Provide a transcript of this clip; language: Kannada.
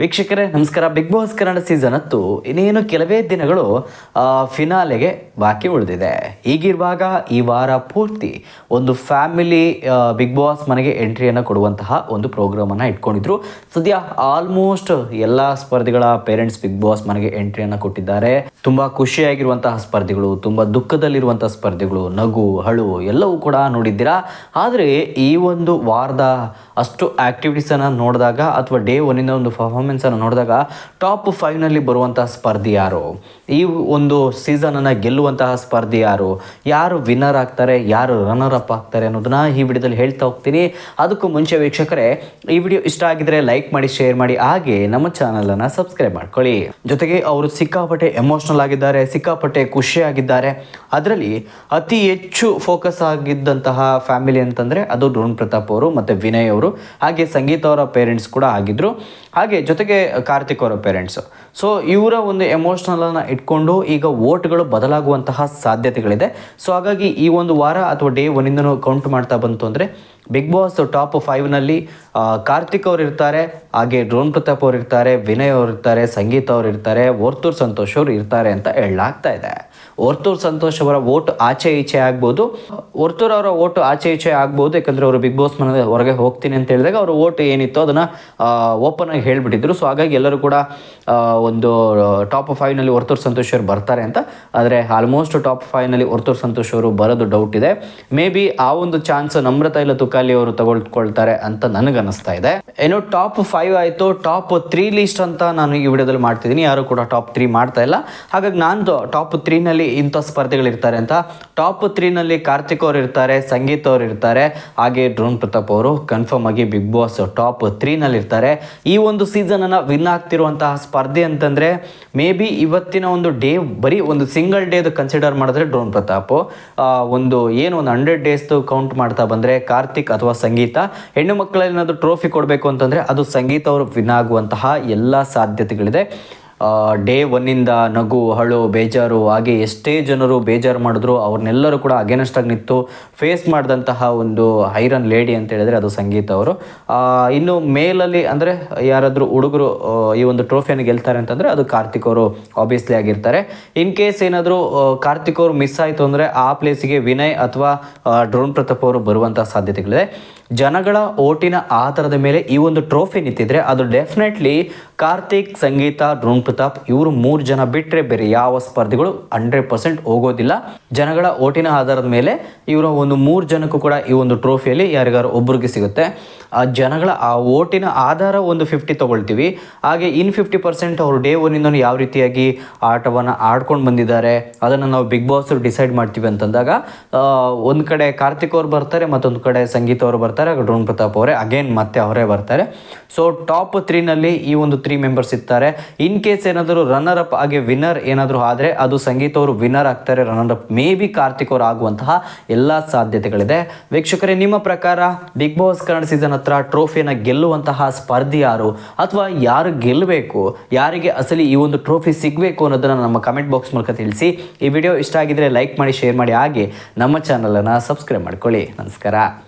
ವೀಕ್ಷಕರೇ, ನಮಸ್ಕಾರ. ಬಿಗ್ ಬಾಸ್ ಕನ್ನಡ ಸೀಸನ್ ಹತ್ತು ಇನ್ನೇನು ಕೆಲವೇ ದಿನಗಳು ಫಿನಾಲೆಗೆ ಬಾಕಿ ಉಳಿದಿದೆ. ಹೀಗಿರುವಾಗ ಈ ವಾರ ಪೂರ್ತಿ ಒಂದು ಫ್ಯಾಮಿಲಿ ಬಿಗ್ ಬಾಸ್ ಮನೆಗೆ ಎಂಟ್ರಿಯನ್ನು ಕೊಡುವಂತಹ ಒಂದು ಪ್ರೋಗ್ರಾಮನ್ನು ಇಟ್ಕೊಂಡಿದ್ರು. ಸದ್ಯ ಆಲ್ಮೋಸ್ಟ್ ಎಲ್ಲ ಸ್ಪರ್ಧಿಗಳ ಪೇರೆಂಟ್ಸ್ ಬಿಗ್ ಬಾಸ್ ಮನೆಗೆ ಎಂಟ್ರಿಯನ್ನು ಕೊಟ್ಟಿದ್ದಾರೆ. ತುಂಬ ಖುಷಿಯಾಗಿರುವಂತಹ ಸ್ಪರ್ಧಿಗಳು, ತುಂಬ ದುಃಖದಲ್ಲಿರುವಂತಹ ಸ್ಪರ್ಧಿಗಳು, ನಗು, ಹಳು ಎಲ್ಲವೂ ಕೂಡ ನೋಡಿದ್ದೀರಾ? ಆದರೆ ಈ ಒಂದು ವಾರದ ಅಷ್ಟು ಆಕ್ಟಿವಿಟೀಸನ್ನು ನೋಡಿದಾಗ ಅಥವಾ ಡೇ ಒನ್ನಿಂದ ಒಂದು ಪರ್ಫಾರ್ಮೆನ್ಸನ್ನು ನೋಡಿದಾಗ ಟಾಪ್ ಫೈವ್ನಲ್ಲಿ ಬರುವಂತಹ ಸ್ಪರ್ಧಿ ಯಾರು? ಈ ಒಂದು ಸೀಸನನ್ನು ಗೆಲ್ಲುವಂತಹ ಸ್ಪರ್ಧಿ ಯಾರು? ಯಾರು ವಿನ್ನರ್ ಆಗ್ತಾರೆ, ಯಾರು ರನ್ನರ್ ಅಪ್ ಆಗ್ತಾರೆ ಅನ್ನೋದನ್ನ ಈ ವಿಡಿಯೋದಲ್ಲಿ ಹೇಳ್ತಾ ಹೋಗ್ತೀನಿ. ಅದಕ್ಕೂ ಮುಂಚೆ ವೀಕ್ಷಕರೇ, ಈ ವಿಡಿಯೋ ಇಷ್ಟ ಆಗಿದ್ರೆ ಲೈಕ್ ಮಾಡಿ ಶೇರ್ ಮಾಡಿ, ಹಾಗೆ ನಮ್ಮ ಚಾನಲನ್ನು ಸಬ್ಸ್ಕ್ರೈಬ್ ಮಾಡ್ಕೊಳ್ಳಿ. ಜೊತೆಗೆ ಅವರು ಸಿಕ್ಕಾಪಟ್ಟೆ ಎಮೋಷ್ನಲ್ ಆಗಿದ್ದಾರೆ, ಸಿಕ್ಕಾಪಟ್ಟೆ ಖುಷಿಯಾಗಿದ್ದಾರೆ ಅದರಲ್ಲಿ ಅತಿ ಹೆಚ್ಚು ಫೋಕಸ್ ಆಗಿದ್ದಂತಹ ಫ್ಯಾಮಿಲಿ ಅಂತಂದರೆ ಅದು ಡ್ರೋನ್ ಪ್ರತಾಪ್ ಅವರು ಮತ್ತು ವಿನಯ್ ಅವರು. ಹಾಗೆ ಸಂಗೀತ ಅವರ ಪೇರೆಂಟ್ಸ್ ಕೂಡ ಆಗಿದ್ದರು ಹಾಗೆ ಜೊತೆಗೆ ಕಾರ್ತಿಕ್ ಅವರ ಪೇರೆಂಟ್ಸ್ ಸೊ ಇವರ ಒಂದು ಎಮೋಷ್ನಲನ್ನು ಇಟ್ಕೊಂಡು ಈಗ ವೋಟ್ಗಳು ಬದಲಾಗುವಂತಹ ಸಾಧ್ಯತೆಗಳಿದೆ. ಸೊ ಹಾಗಾಗಿ ಈ ಒಂದು ವಾರ ಅಥವಾ ಡೇ ಒನ್ನಿಂದನೂ ಕೌಂಟ್ ಮಾಡ್ತಾ ಬಂತು ಅಂದರೆ ಬಿಗ್ ಬಾಸ್ ಟಾಪ್ ಫೈವ್ನಲ್ಲಿ ಕಾರ್ತಿಕ್ ಅವರು ಇರ್ತಾರೆ, ಹಾಗೆ ಡ್ರೋನ್ ಪ್ರತಾಪ್ ಅವರು ಇರ್ತಾರೆ, ವಿನಯ್ ಅವರು ಇರ್ತಾರೆ, ಸಂಗೀತ ಅವರು ಇರ್ತಾರೆ, ವರ್ತೂರ್ ಸಂತೋಷ್ ಅವರು ಇರ್ತಾರೆ ಅಂತ ಹೇಳಲಾಗ್ತಾ ಇದೆ. ವರ್ತೂರ್ ಸಂತೋಷ್ ಅವರ ವೋಟ್ ಆಚೆ ಈಚೆ ಆಗ್ಬೋದು. ವರ್ತೂರ್ ಅವರ ವೋಟ್ ಆಚೆ ಈಚೆ ಆಗ್ಬೋದು, ಯಾಕಂದರೆ ಅವರು ಬಿಗ್ ಬಾಸ್ ಮನೆ ಹೊರಗೆ ಹೋಗ್ತೀನಿ ಅಂತ ಹೇಳಿದಾಗ ಅವರ ವೋಟ್ ಏನಿತ್ತು ಅದನ್ನು ಓಪನ್ ಆಗಿ ಹೇಳಿಬಿಟ್ಟಿದ್ರು. ಸೊ ಹಾಗಾಗಿ ಎಲ್ಲರೂ ಕೂಡ ಒಂದು ಟಾಪ್ ಫೈವ್ನಲ್ಲಿ ವರ್ತೂರ್ ಸಂತೋಷ್ ಅವರು ಬರ್ತಾರೆ ಅಂತ. ಆದರೆ ಆಲ್ಮೋಸ್ಟ್ ಟಾಪ್ ಫೈವ್ನಲ್ಲಿ ವರ್ತೂರ್ ಸಂತೋಷ್ ಅವರು ಬರೋದು ಡೌಟ್ ಇದೆ. ಮೇ ಬಿ ಆ ಒಂದು ಚಾನ್ಸ್ ನಮ್ರತಾ ಇಲ್ಲ ತುಕಾಲಿ ಅವರು ತಗೊಳ್ಕೊಳ್ತಾರೆ ಅಂತ ನನಗೆ ಅನಿಸ್ತಾ ಇದೆ. ಏನು ಟಾಪ್ ಫೈವ್ ಆಯಿತು. ಟಾಪ್ ತ್ರೀ ಲಿಸ್ಟ್ ಅಂತ ನಾನು ಈ ವಿಡಿಯೋದಲ್ಲಿ ಮಾಡ್ತಿದ್ದೀನಿ. ಯಾರು ಕೂಡ ಟಾಪ್ ತ್ರೀ ಮಾಡ್ತಾ ಇಲ್ಲ. ಹಾಗಾಗಿ ನಾನು ಟಾಪ್ ತ್ರೀನಲ್ಲಿ ಇಂಥ ಸ್ಪರ್ಧೆಗಳಿರ್ತಾರೆ ಅಂತ. ಟಾಪ್ ತ್ರೀನಲ್ಲಿ ಕಾರ್ತಿಕ್ ಅವರು ಇರ್ತಾರೆ, ಸಂಗೀತ್ ಅವರು ಇರ್ತಾರೆ, ಹಾಗೆ ಡ್ರೋನ್ ಪ್ರತಾಪ್ ಅವರು ಕನ್ಫರ್ಮ್ ಆಗಿ ಬಿಗ್ ಬಾಸ್ ಟಾಪ್ ತ್ರೀನಲ್ಲಿ ಇರ್ತಾರೆ. ಈ ಒಂದು ಸೀಸನನ್ನು ವಿನ್ ಆಗ್ತಿರುವಂತಹ ಸ್ಪರ್ಧೆ ಅಂತಂದರೆ ಮೇ ಬಿ ಇವತ್ತಿನ ಒಂದು ಡೇ ಬರೀ ಒಂದು ಸಿಂಗಲ್ ಡೇದು ಕನ್ಸಿಡರ್ ಮಾಡಿದ್ರೆ ಡ್ರೋನ್ ಪ್ರತಾಪ್. ಒಂದು ಏನು ಒಂದು ಹಂಡ್ರೆಡ್ ಡೇಸ್ದು ಕೌಂಟ್ ಮಾಡ್ತಾ ಬಂದರೆ ಕಾರ್ತಿಕ್ ಅಥವಾ ಸಂಗೀತ. ಹೆಣ್ಣು ಮಕ್ಕಳಲ್ಲಿ ಏನಾದರೂ ಟ್ರೋಫಿ ಕೊಡಬೇಕು ಅಂತಂದರೆ ಅದು ಸಂಗೀತ ಅವರು ವಿನ್ ಆಗುವಂತಹ ಎಲ್ಲ ಸಾಧ್ಯತೆಗಳಿದೆ. ಡೇ ಒನ್ನಿಂದ ನಗು, ಹಳು, ಬೇಜಾರು ಹಾಗೆ ಎಷ್ಟೇ ಜನರು ಬೇಜಾರು ಮಾಡಿದ್ರು ಅವ್ರನ್ನೆಲ್ಲರೂ ಕೂಡ ಅಗೇನೆಸ್ಟ್ ಆಗಿ ನಿಂತು ಫೇಸ್ ಮಾಡಿದಂತಹ ಒಂದು ಐರನ್ ಲೇಡಿ ಅಂತ ಹೇಳಿದ್ರೆ ಅದು ಸಂಗೀತ ಅವರು. ಇನ್ನು ಮೇಲಲ್ಲಿ ಅಂದರೆ ಯಾರಾದರೂ ಹುಡುಗರು ಈ ಒಂದು ಟ್ರೋಫಿಯನ್ನು ಗೆಲ್ತಾರೆ ಅಂತಂದರೆ ಅದು ಕಾರ್ತಿಕ್ ಅವರು ಆಬ್ವಿಯಸ್ಲಿ ಆಗಿರ್ತಾರೆ. ಇನ್ ಕೇಸ್ ಏನಾದರೂ ಕಾರ್ತಿಕ್ ಅವರು ಮಿಸ್ ಆಯಿತು ಅಂದರೆ ಆ ಪ್ಲೇಸಿಗೆ ವಿನಯ್ ಅಥವಾ ಡ್ರೋನ್ ಪ್ರತಾಪ್ ಅವರು ಬರುವಂಥ ಸಾಧ್ಯತೆಗಳಿದೆ. ಜನಗಳ ಓಟಿನ ಆಧಾರದ ಮೇಲೆ ಈ ಒಂದು ಟ್ರೋಫಿ ನಿಂತಿದ್ರೆ ಅದು ಡೆಫಿನೆಟ್ಲಿ ಕಾರ್ತಿಕ್ ಸಂಗೀತ ಡ್ರೋನ್ ಪ್ರತಾಪ್, ಇವರು ಮೂರು ಜನ ಬಿಟ್ಟರೆ ಬೇರೆ ಯಾವ ಸ್ಪರ್ಧಿಗಳು ಹಂಡ್ರೆಡ್ ಪರ್ಸೆಂಟ್ ಹೋಗೋದಿಲ್ಲ. ಜನಗಳ ಓಟಿನ ಆಧಾರದ ಮೇಲೆ ಇವರ ಒಂದು ಮೂರು ಜನಕ್ಕೂ ಕೂಡ ಈ ಒಂದು ಟ್ರೋಫಿಯಲ್ಲಿ ಯಾರಿಗಾರು ಒಬ್ಬರಿಗೆ ಸಿಗುತ್ತೆ. ಆ ಜನಗಳ ಆ ಓಟಿನ ಆಧಾರ ಒಂದು ಫಿಫ್ಟಿ ತೊಗೊಳ್ತೀವಿ. ಹಾಗೆ ಇನ್ ಫಿಫ್ಟಿ ಪರ್ಸೆಂಟ್ ಅವರು ಡೇ ಒನ್ನಿಂದ ಯಾವ ರೀತಿಯಾಗಿ ಆಟವನ್ನು ಆಡ್ಕೊಂಡು ಬಂದಿದ್ದಾರೆ, ಅದನ್ನು ನಾವು ಬಿಗ್ ಬಾಸ್ ಡಿಸೈಡ್ ಮಾಡ್ತೀವಿ ಅಂತಂದಾಗ ಒಂದು ಕಡೆ ಕಾರ್ತಿಕ್ ಅವ್ರು ಬರ್ತಾರೆ, ಮತ್ತೊಂದು ಕಡೆ ಸಂಗೀತ ಅವರು ಬರ್ತಾರೆ ಡ್ರೋನ್ ಪ್ರತಾಪ್ ಅವರೇ ಅಗೇನ್ ಮತ್ತೆ ಅವರೇ ಬರ್ತಾರೆ. ಸೊ ಟಾಪ್ ತ್ರೀನಲ್ಲಿ ಈ ಒಂದು ತ್ರೀ ಮೆಂಬರ್ಸ್ ಇರ್ತಾರೆ. ಇನ್ ಕೇಸ್ ಏನಾದರೂ ರನ್ನರ್ ಅಪ್ ಆಗಿ ವಿನ್ನರ್ ಏನಾದರೂ ಆದರೆ ಅದು ಸಂಗೀತ ಅವರು ವಿನ್ನರ್ ಆಗ್ತಾರೆ runner up may be Karthik ಅವರು ಆಗುವಂತಹ ಎಲ್ಲ ಸಾಧ್ಯತೆಗಳಿದೆ. ವೀಕ್ಷಕರೇ, ನಿಮ್ಮ ಪ್ರಕಾರ ಬಿಗ್ ಬಾಸ್ ಕನ್ನಡ ಸೀಸನ್ ಹತ್ರ ಟ್ರೋಫಿಯನ್ನು ಗೆಲ್ಲುವಂತಹ ಸ್ಪರ್ಧಿ ಯಾರು? ಅಥವಾ ಯಾರು ಗೆಲ್ಲಬೇಕು ಯಾರಿಗೆ ಅಸಲಿ ಈ ಒಂದು ಟ್ರೋಫಿ ಸಿಗಬೇಕು ಅನ್ನೋದನ್ನು ನಮ್ಮ ಕಮೆಂಟ್ ಬಾಕ್ಸ್ ಮೂಲಕ ತಿಳಿಸಿ. ಈ ವಿಡಿಯೋ ಇಷ್ಟ ಆಗಿದ್ರೆ ಲೈಕ್ ಮಾಡಿ ಶೇರ್ ಮಾಡಿ. ಹಾಗೆ ನಮ್ಮ ಚಾನಲನ್ನು ಸಬ್ಸ್ಕ್ರೈಬ್ ಮಾಡ್ಕೊಳ್ಳಿ. ನಮಸ್ಕಾರ.